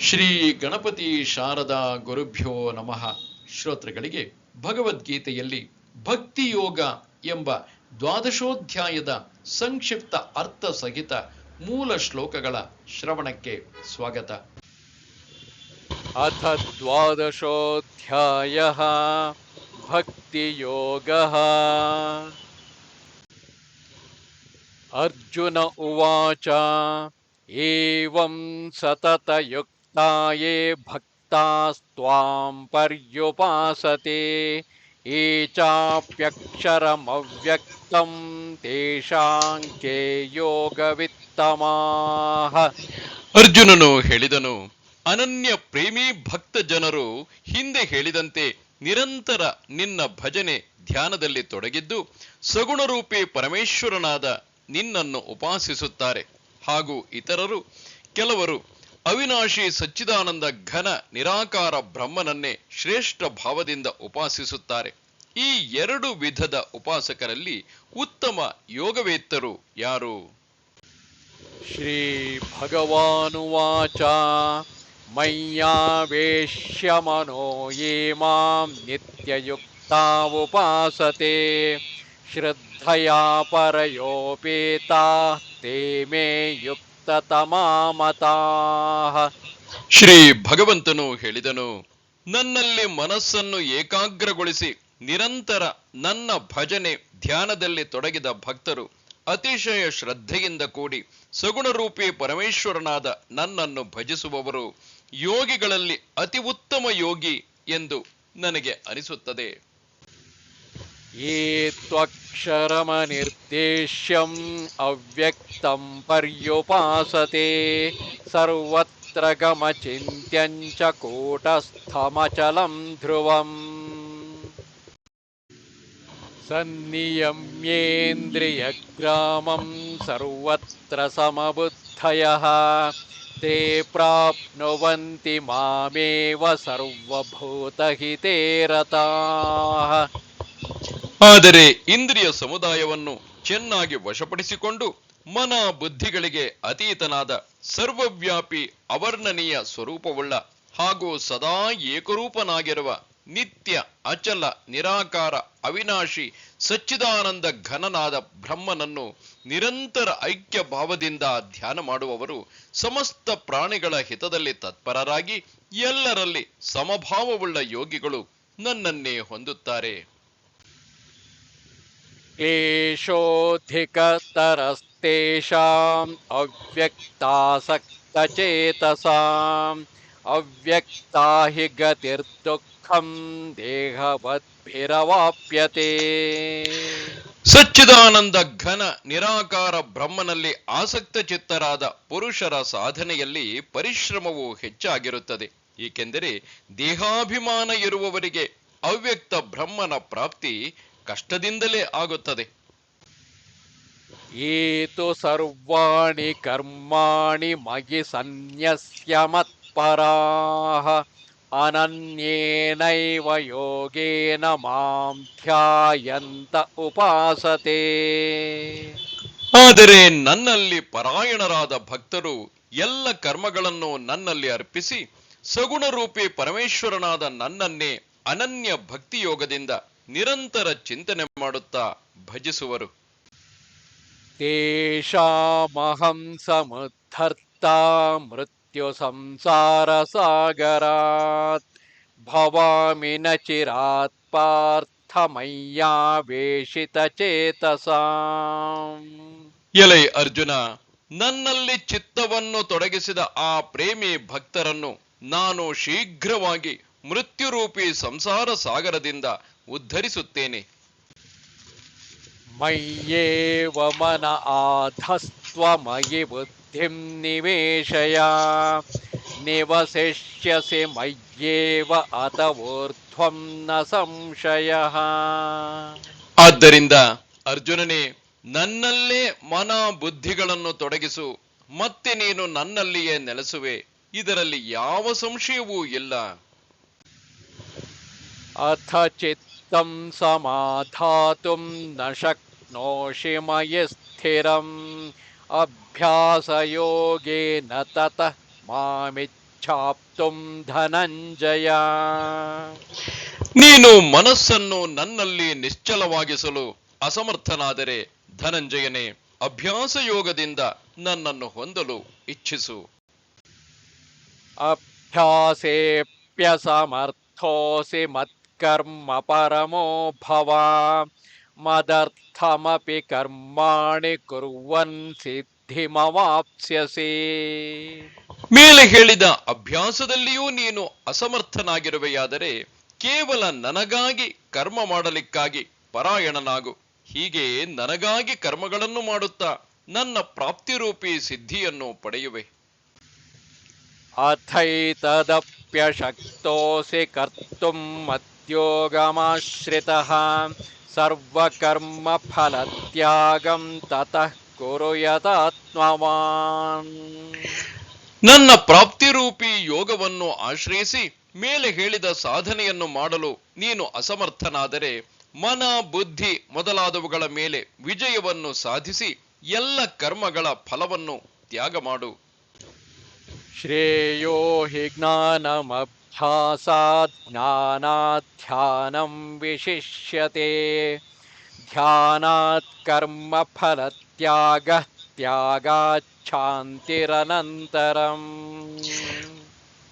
ಶ್ರೀ ಗಣಪತಿ ಶಾರದಾ ಗುರುಭ್ಯೋ ನಮಃ. ಶ್ರೋತೃಗಳಿಗೆ ಭಗವದ್ಗೀತೆಯಲ್ಲಿ ಭಕ್ತಿಯೋಗ ಎಂಬ ದ್ವಾದಶೋಧ್ಯಾಯದ ಸಂಕ್ಷಿಪ್ತ ಅರ್ಥ ಸಹಿತ ಮೂಲ ಶ್ಲೋಕಗಳ ಶ್ರವಣಕ್ಕೆ ಸ್ವಾಗತ. ಅಥ ದ್ವಾದಶೋಧ್ಯಾಯ ಭಕ್ತಿಯೋಗ. ಅರ್ಜುನ ಉವಾಚ, ಏವಂ ಸತತಯುಕ್ತ सततयुक्ता ये भक्तास्त्वां पर्युपासते ये चाप्यक्षरमव्यक्तं तेषां के योगवित्तमाः ಅರ್ಜುನನು ಹೇಳಿದನು ಅನನ್ಯ ಪ್ರೇಮಿ ಭಕ್ತ ಜನರು ಹಿಂದೆ ಹೇಳಿದಂತೆ ನಿರಂತರ ನಿನ್ನ ಭಜನೆ ಧ್ಯಾನದಲ್ಲಿ ತೊಡಗಿದ್ದು ಸಗುಣರೂಪಿ ಪರಮೇಶ್ವರನಾದ ನಿನ್ನನ್ನು ಉಪಾಸಿಸುತ್ತಾರೆ ಹಾಗೂ ಇತರರು ಕೆಲವರು ಅವಿನಾಶಿ ಸಚ್ಚಿದಾನಂದ ಘನ ನಿರಾಕಾರ ಬ್ರಹ್ಮನನ್ನೇ ಶ್ರೇಷ್ಠ ಭಾವದಿಂದ ಉಪಾಸಿಸುತ್ತಾರೆ ಈ ಎರಡು ವಿಧದ ಉಪಾಸಕರಲ್ಲಿ ಉತ್ತಮ ಯೋಗವೇತ್ತರು ಯಾರು श्रीभगवानुवाच मय्यावेश्य मनो ये मां नित्ययुक्ता उपासते श्रद्धया परयोपेताः ते मे ಸತತಮಾಮತಾ ಶ್ರೀ ಭಗವಂತನು ಹೇಳಿದನು, ನನ್ನಲ್ಲಿ ಮನಸ್ಸನ್ನು ಏಕಾಗ್ರಗೊಳಿಸಿ ನಿರಂತರ ನನ್ನ ಭಜನೆ ಧ್ಯಾನದಲ್ಲಿ ತೊಡಗಿದ ಭಕ್ತರು ಅತಿಶಯ ಶ್ರದ್ಧೆಯಿಂದ ಕೂಡಿ ಸಗುಣ ಸಗುಣರೂಪಿ ಪರಮೇಶ್ವರನಾದ ನನ್ನನ್ನು ಭಜಿಸುವವರು ಯೋಗಿಗಳಲ್ಲಿ ಅತಿ ಉತ್ತಮ ಯೋಗಿ ಎಂದು ನನಗೆ ಅನಿಸುತ್ತದೆ. ये त्वक्षरमनिर्देश्यम् अव्यक्तं पर्युपासते। सर्वत्र गमचिन्त्यं च कूटस्थमचलं ध्रुवम्। सन्नियम्येन्द्रियग्रामं सर्वत्र समबुद्धयः। ते प्राप्नुवन्ति मामेव सर्वभूतहिते रताः ಆದರೆ ಇಂದ್ರಿಯ ಸಮುದಾಯವನ್ನು ಚೆನ್ನಾಗಿ ವಶಪಡಿಸಿಕೊಂಡು ಮನ ಬುದ್ಧಿಗಳಿಗೆ ಅತೀತನಾದ ಸರ್ವವ್ಯಾಪಿ ಅವರ್ಣನೀಯ ಸ್ವರೂಪವುಳ್ಳ ಹಾಗೂ ಸದಾ ಏಕರೂಪನಾಗಿರುವ ನಿತ್ಯ ಅಚಲ ನಿರಾಕಾರ ಅವಿನಾಶಿ ಸಚ್ಚಿದಾನಂದ ಘನನಾದ ಬ್ರಹ್ಮನನ್ನು ನಿರಂತರ ಐಕ್ಯ ಭಾವದಿಂದ ಧ್ಯಾನ ಮಾಡುವವರು ಸಮಸ್ತ ಪ್ರಾಣಿಗಳ ಹಿತದಲ್ಲಿ ತತ್ಪರರಾಗಿ ಎಲ್ಲರಲ್ಲಿ ಸಮಭಾವವುಳ್ಳ ಯೋಗಿಗಳು ನನ್ನನ್ನೇ ಹೊಂದುತ್ತಾರೆ. एषोऽधिकतरस्तेषाम् अव्यक्तासक्तचेतसाम् अव्यक्ता हि गतिर्दुःखं देहवद्भिरवाप्यते ಸಚ್ಚಿದಾನಂದ ಘನ ನಿರಾಕಾರ ಬ್ರಹ್ಮನಲ್ಲಿ ಆಸಕ್ತ ಚಿತ್ತರಾದ ಪುರುಷರ ಸಾಧನೆಯಲ್ಲಿ ಪರಿಶ್ರಮವು ಹೆಚ್ಚಾಗಿರುತ್ತದೆ ಏಕೆಂದರೆ ದೇಹಾಭಿಮಾನ ಇರುವವರಿಗೆ ಅವ್ಯಕ್ತ ಬ್ರಹ್ಮನ ಪ್ರಾಪ್ತಿ ಕಷ್ಟದಿಂದಲೇ ಆಗುತ್ತದೆ. ಏತು ಸರ್ವಾಣಿ ಕರ್ಮಾಣಿ ಮಗಿ ಸನ್ಯಸ್ಯ ಮತ್ಪರಾಹ ಅನನ್ಯೇನೈವ ಯೋಗೇನ ಮಾಂ ಧ್ಯಾಯಂತ ಉಪಾಸತೆ. ಆದರೆ ನನ್ನಲ್ಲಿ ಪರಾಯಣರಾದ ಭಕ್ತರು ಎಲ್ಲ ಕರ್ಮಗಳನ್ನು ನನ್ನಲ್ಲಿ ಅರ್ಪಿಸಿ ಸಗುಣ ರೂಪಿ ಪರಮೇಶ್ವರನಾದ ನನ್ನನ್ನೇ ಅನನ್ಯ ಭಕ್ತಿಯೋಗದಿಂದ ನಿರಂತರ ಚಿಂತನೆ ಮಾಡುತ್ತಾ ಭಜಿಸುವರು. ತೇಷಾಮಹಂ ಮೃತ್ಯು ಸಂಸಾರ ಸಾಗರಾತ್. ಭವಾಮಿ ನ ಚಿರಾತ್ ಪಾರ್ಥಮಯ್ಯಾವೇಶಿತ ಚೇತಸಾಂ. ಎಲೈ ಅರ್ಜುನ ನನ್ನಲ್ಲಿ ಚಿತ್ತವನ್ನು ತೊಡಗಿಸಿದ ಆ ಪ್ರೇಮಿ ಭಕ್ತರನ್ನು ನಾನು ಶೀಘ್ರವಾಗಿ ಮೃತ್ಯುರೂಪಿ ಸಂಸಾರ ಸಾಗರದಿಂದ ಉದ್ಧರಿಸುತ್ತೇನೆ. ಮಯ್ಯೇವ ಮನ ಆಧಸ್ತ್ವ ಮಯಿ ಬುದ್ಧಿಂ ನಿವೇಶಯ. ನಿವಸಿಷ್ಯಸಿ ಮಯ್ಯೇವ ಅಥವೋರ್ಧ್ವಂ ನ ಸಂಶಯ. ಆದ್ದರಿಂದ ಅರ್ಜುನನೇ ನನ್ನಲ್ಲೇ ಮನ ಬುದ್ಧಿಗಳನ್ನು ತೊಡಗಿಸು ಮತ್ತೆ ನೀನು ನನ್ನಲ್ಲಿಯೇ ನೆಲೆಸುವೆ. ಇದರಲ್ಲಿ ಯಾವ ಸಂಶಯವೂ ಇಲ್ಲ. ಅಥ चित्तं समाधातुं न शक्नोषि मयि स्थिरम् अभ्यासयोगेन ततः मामिच्छाप्तुं ಇಚ್ಛಾಪ್ತುಂ ಧನಂಜಯ ನೀನು ಮನಸ್ಸನ್ನು ನನ್ನಲ್ಲಿ ನಿಶ್ಚಲವಾಗಿಸಲು ಅಸಮರ್ಥನಾದರೆ ಧನಂಜಯನೇ ಅಭ್ಯಾಸ ಯೋಗದಿಂದ ನನ್ನನ್ನು ಹೊಂದಲು ಇಚ್ಛಿಸು ಅಭ್ಯಾಸೇಪ್ಯಸಮರ್ಥೋಸಿ ಮತ್ಕರ್ಮ ಪರಮೋ ಭವ ಮದರ್ಥಮಪಿ ಕರ್ಮಾಣಿ ಕುರ್ವನ್ ಸಿದ್ಧಿಮವಾಪ್ಸ್ಯಸಿ ಮೇಲೆ ಹೇಳಿದ ಅಭ್ಯಾಸದಲ್ಲಿಯೂ ನೀನು ಅಸಮರ್ಥನಾಗಿರುವೆಯಾದರೆ ಕೇವಲ ನನಗಾಗಿ ಕರ್ಮ ಮಾಡಲಿಕ್ಕಾಗಿ ಪರಾಯಣನಾಗು. ಹೀಗೆ ನನಗಾಗಿ ಕರ್ಮಗಳನ್ನು ಮಾಡುತ್ತಾ ನನ್ನ ಪ್ರಾಪ್ತಿರೂಪಿ ಸಿದ್ಧಿಯನ್ನು ಪಡೆಯುವೆ. ಅಥೈತದಪ್ಯಶಕ್ತೋಸಿ ಕರ್ತುಂ ಮದ್ಯೋಗಮಾಶ್ರಿತಃ ಸರ್ವಕರ್ಮ ಫಲತ್ಯಾಗಂ ತತಃ ಕುರುಯತಾತ್ಮವಾನ್ ನನ್ನ ಪ್ರಾಪ್ತಿರೂಪಿ ಯೋಗವನ್ನು ಆಶ್ರಯಿಸಿ ಮೇಲೆ ಹೇಳಿದ ಸಾಧನೆಯನ್ನು ಮಾಡಲು ನೀನು ಅಸಮರ್ಥನಾದರೆ ಮನ, ಬುದ್ಧಿ ಮೊದಲಾದವುಗಳ ಮೇಲೆ ವಿಜಯವನ್ನು ಸಾಧಿಸಿ ಎಲ್ಲ ಕರ್ಮಗಳ ಫಲವನ್ನು ತ್ಯಾಗ ಮಾಡು. ಶ್ರೇಯೋ ಹಿ ಜ್ಞಾನಮಭ್ಯಾಸಾತ್ ज्ञानाध्यानं ಕರ್ಮ ಫಲತ್ಯಾಗ ತ್ಯಾಗಾತ್ ಶಾಂತಿರನಂತರಂ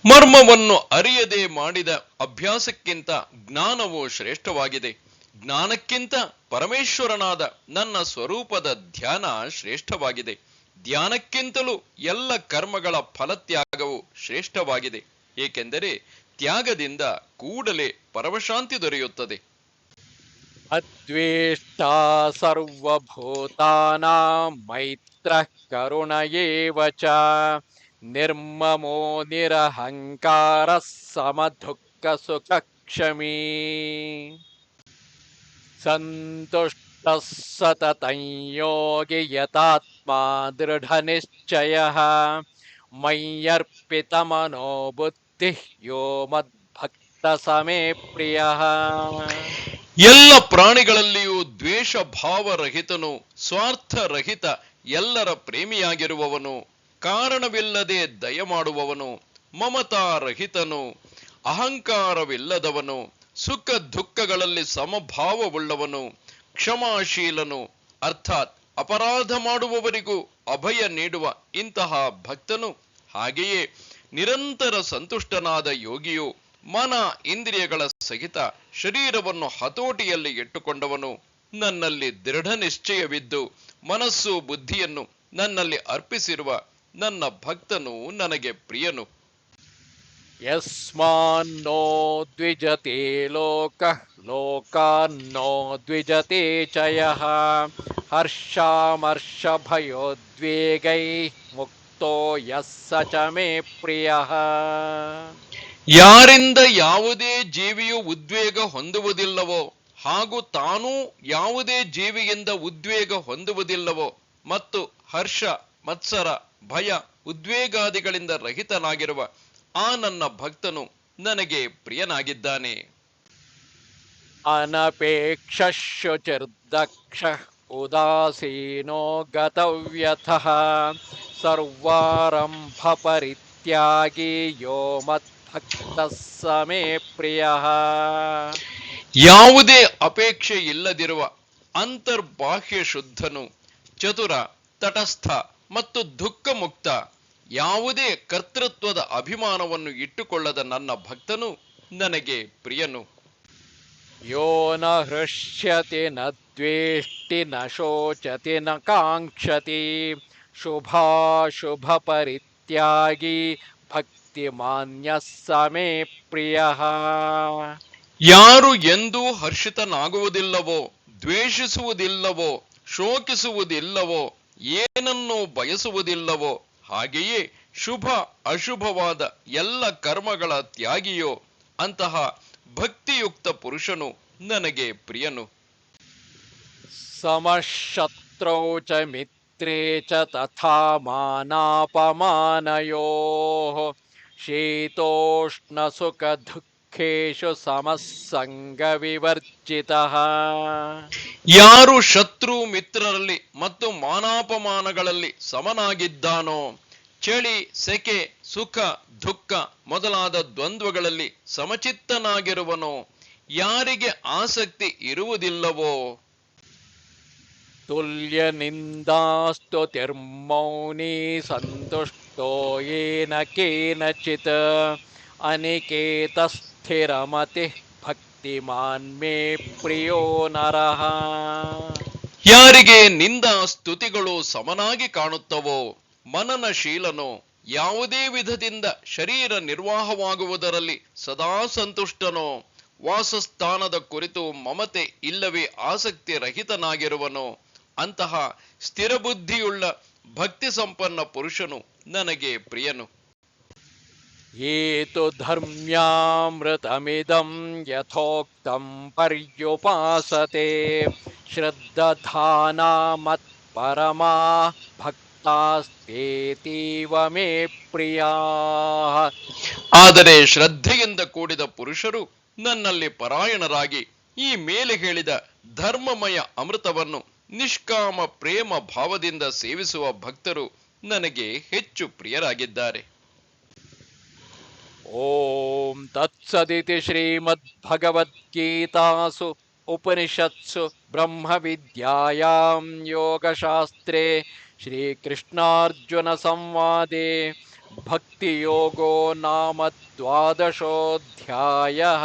ಮರ್ಮವನ್ನು ಅರಿಯದೆ ಮಾಡಿದ ಅಭ್ಯಾಸಕ್ಕಿಂತ ಜ್ಞಾನವು ಶ್ರೇಷ್ಠವಾಗಿದೆ। ಜ್ಞಾನಕ್ಕಿಂತ ಪರಮೇಶ್ವರನಾದ ನನ್ನ ಸ್ವರೂಪದ ಧ್ಯಾನ ಶ್ರೇಷ್ಠವಾಗಿದೆ। ಧ್ಯಾನಕ್ಕಿಂತಲೂ ಎಲ್ಲ ಕರ್ಮಗಳ ಫಲತ್ಯಾಗವು ಶ್ರೇಷ್ಠವಾಗಿದೆ. ಏಕೆಂದರೆ ತ್ಯಾಗದಿಂದ ಕೂಡಲೇ ಪರಮಶಾಂತಿ ದೊರೆಯುತ್ತದೆ. ಅದ್ವೇಷ್ಟಾ ಸರ್ವಭೂತಾನಾಂ ಮೈತ್ರ ಕರುಣ ನಿರ್ಮಮೋ ನಿರಹಂಕಾರ ಸಮದುಃಖ ಸುಖ ಕ್ಷಮೀ ಸಂತುಷ್ಟಃ ಸತತಂ ದೃಢ ನಿಶ್ಚಯ ಮಯ್ಯರ್ಪಿತ ಮನೋಬುದ್ಧಿ ಬುದ್ಧಿಃ ಯೋ ಮದ್ಭಕ್ತ ಸಮೇ ಪ್ರಿಯ ಎಲ್ಲ ಪ್ರಾಣಿಗಳಲ್ಲಿಯೂ ದ್ವೇಷ ಭಾವರಹಿತನು ಸ್ವಾರ್ಥರಹಿತ ಎಲ್ಲರ ಪ್ರೇಮಿಯಾಗಿರುವವನು, ಕಾರಣವಿಲ್ಲದೆ ದಯ ಮಾಡುವವನು ಮಮತಾರಹಿತನು, ಅಹಂಕಾರವಿಲ್ಲದವನು ಸುಖ ದುಃಖಗಳಲ್ಲಿ ಸಮಭಾವವುಳ್ಳವನು ಕ್ಷಮಾಶೀಲನು, ಅರ್ಥಾತ್ ಅಪರಾಧ ಮಾಡುವವರಿಗೂ ಅಭಯ ನೀಡುವ ಇಂತಹ ಭಕ್ತನು, ಹಾಗೆಯೇ ನಿರಂತರ ಸಂತುಷ್ಟನಾದ ಯೋಗಿಯು ಮನ ಇಂದ್ರಿಯಗಳ ಸಹಿತ ಶರೀರವನ್ನು ಹತೋಟಿಯಲ್ಲಿ ಇಟ್ಟುಕೊಂಡವನು, ನನ್ನಲ್ಲಿ ದೃಢ ನಿಶ್ಚಯವಿದ್ದು ಮನಸ್ಸು ಬುದ್ಧಿಯನ್ನು ನನ್ನಲ್ಲಿ ಅರ್ಪಿಸಿರುವ ನನ್ನ ಭಕ್ತನು ನನಗೆ ಪ್ರಿಯನು. ಯಸ್ಮಾನ್ನೋ ದ್ವಿಜತೆ ಲೋಕ ಲೋಕಾನ್ನೋ ದ್ವಿಜತೆ ಚಯ ಹರ್ಷಾಮರ್ಷಭಯೋದ್ವೇಗೈ ಮುಕ್ತೋ ಯಸ್ಸ ಚ ಮೇ ಪ್ರಿಯಃ ಯಾರಿಂದ ಯಾವುದೇ ಜೀವಿಯು ಉದ್ವೇಗ ಹೊಂದುವುದಿಲ್ಲವೋ, ಹಾಗೂ ತಾನೂ ಯಾವುದೇ ಜೀವಿಯಿಂದ ಉದ್ವೇಗ ಹೊಂದುವುದಿಲ್ಲವೋ, ಮತ್ತು ಹರ್ಷ, ಮತ್ಸರ, ಭಯ, ಉದ್ವೇಗಾದಿಗಳಿಂದ ರಹಿತನಾಗಿರುವ ಆ ನನ್ನ ಭಕ್ತನು ನನಗೆ ಪ್ರಿಯನಾಗಿದ್ದಾನೆ. ಅನಪೇಕ್ಷ ಶುಚಿರ್ದಕ್ಷ ಉದಾಸೀನೋ ಗತವ್ಯಥಃ ಸರ್ವಾರಂಭ ಪರಿತ್ಯಾಗಿ ಯೋ ಮದ್ಭಕ್ತ ಸಮೇ ಪ್ರಿಯ. ಯಾವುದೇ ಅಪೇಕ್ಷೆ ಇಲ್ಲದಿರುವ ಅಂತರ್ಬಾಹ್ಯ ಶುದ್ಧನು ಚತುರ ತಟಸ್ಥ ಮತ್ತು ದುಃಖ ಮುಕ್ತ ಯಾವುದೇ ಕರ್ತೃತ್ವದ ಅಭಿಮಾನವನ್ನು ಇಟ್ಟುಕೊಳ್ಳದ ನನ್ನ ಭಕ್ತನು ನನಗೆ ಪ್ರಿಯನು. ಯೋ ನ ಹೃಷ್ಯತಿ ನ ದ್ವೇಷ್ಟಿ ನ ಶೋಚತಿ ನ ಕಾಂಕ್ಷತಿ ಶುಭಾಶುಭ ಪರಿತ್ಯಾಗಿ ಭಕ್ತಿ ಮಾನ್ಯ ಸಮೇ ಪ್ರಿಯ. ಯಾರು ಎಂದೂ ಹರ್ಷಿತನಾಗುವುದಿಲ್ಲವೋ ದ್ವೇಷಿಸುವುದಿಲ್ಲವೋ ಶೋಕಿಸುವುದಿಲ್ಲವೋ ಏನನ್ನೂ ಬಯಸುವುದಿಲ್ಲವೋ ಹಾಗೆಯೇ ಶುಭ ಅಶುಭವಾದ ಎಲ್ಲ ಕರ್ಮಗಳ ತ್ಯಾಗಿಯೋ ಅಂತಹ ಭಕ್ತಿಯುಕ್ತ ಪುರುಷನು ನನಗೆ ಪ್ರಿಯನು. ಸಮಶತ್ರೌ ಚ ಮಿತ್ರೇ ಚ ತಥಾ ಮಾನಾಪಮಾನಯೋ ಶೀತೋಷ್ಣ ಸುಖ ದುಃಖೇಷು ಸಮಸ್ಸಂಗ ವಿವರ್ಜಿತ ಯಾರು ಶತ್ರು ಮಿತ್ರರಲ್ಲಿ ಮತ್ತು ಮಾನಾಪಮಾನಗಳಲ್ಲಿ ಸಮನಾಗಿದ್ದಾನೋ ಚಳಿ ಸೆಕೆ ಸುಖ ದುಃಖ ಮೊದಲಾದ ದ್ವಂದ್ವಗಳಲ್ಲಿ ಸಮಚಿತ್ತನಾಗಿರುವನು ಯಾರಿಗೆ ಆಸಕ್ತಿ ಇರುವುದಿಲ್ಲವೋ? ತುಲ್ಯ ನಿಂದಾಸ್ತುತಿರ್ಮೌನಿ ಸಂತುಷ್ಟೋ ಏನ ಕೇನಚಿತ್ ಅನಿಕೇತ ಸ್ಥಿರಮತಿ ಭಕ್ತಿಮಾನ್ ಮೇ ಪ್ರಿಯೋ ನರಹ ಯಾರಿಗೆ ನಿಂದ ಸ್ತುತಿಗಳು ಸಮನಾಗಿ ಕಾಣುತ್ತವೋ ಮನನಶೀಲನೋ ಯಾವುದೇ ವಿಧದಿಂದ ಶರೀರ ನಿರ್ವಾಹವಾಗುವುದರಲ್ಲಿ ಸದಾ ಸಂತುಷ್ಟನೋ. ವಾಸಸ್ಥಾನದ ಕುರಿತು ಮಮತೆ ಇಲ್ಲವೇ ಆಸಕ್ತಿ ರಹಿತನಾಗಿರುವನೋ. ಅಂತಹ ಸ್ಥಿರಬುದ್ಧಿಯುಳ್ಳ ಭಕ್ತಿ ಸಂಪನ್ನ ಪುರುಷನು ನನಗೆ ಪ್ರಿಯನು. ये तु धर्म्यामृतमिदं यथोक्तं पर्युपासते श्रद्दधाना मत्परमा भक्तास्तेतीव मे प्रियाः ಆದರೆ ಶ್ರದ್ಧೆಯಿಂದ ಕೂಡಿದ ಪುರುಷರು ನನ್ನಲ್ಲಿ ಪರಾಯಣರಾಗಿ ಈ ಮೇಲೆ ಹೇಳಿದ ಧರ್ಮಮಯ ಅಮೃತವನ್ನು ನಿಷ್ಕಾಮ ಪ್ರೇಮ ಭಾವದಿಂದ ಸೇವಿಸುವ ಭಕ್ತರು ನನಗೆ ಹೆಚ್ಚು ಪ್ರಿಯರಾಗಿದ್ದಾರೆ ॐ तत्सदिति श्रीमद्भगवद्गीतासु उपनिषत्सु ब्रह्मविद्यायां योगशास्त्रे श्रीकृष्णार्जुनसंवादे भक्तियोगो नाम द्वादशोऽध्यायः।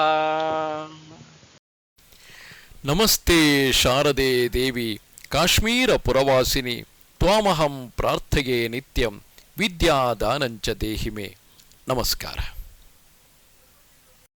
नमस्ते शारदे देवि काश्मीरपुरवासिनि त्वामहं प्रार्थये नित्यं विद्यादानं च देहि मे। नमस्कारः।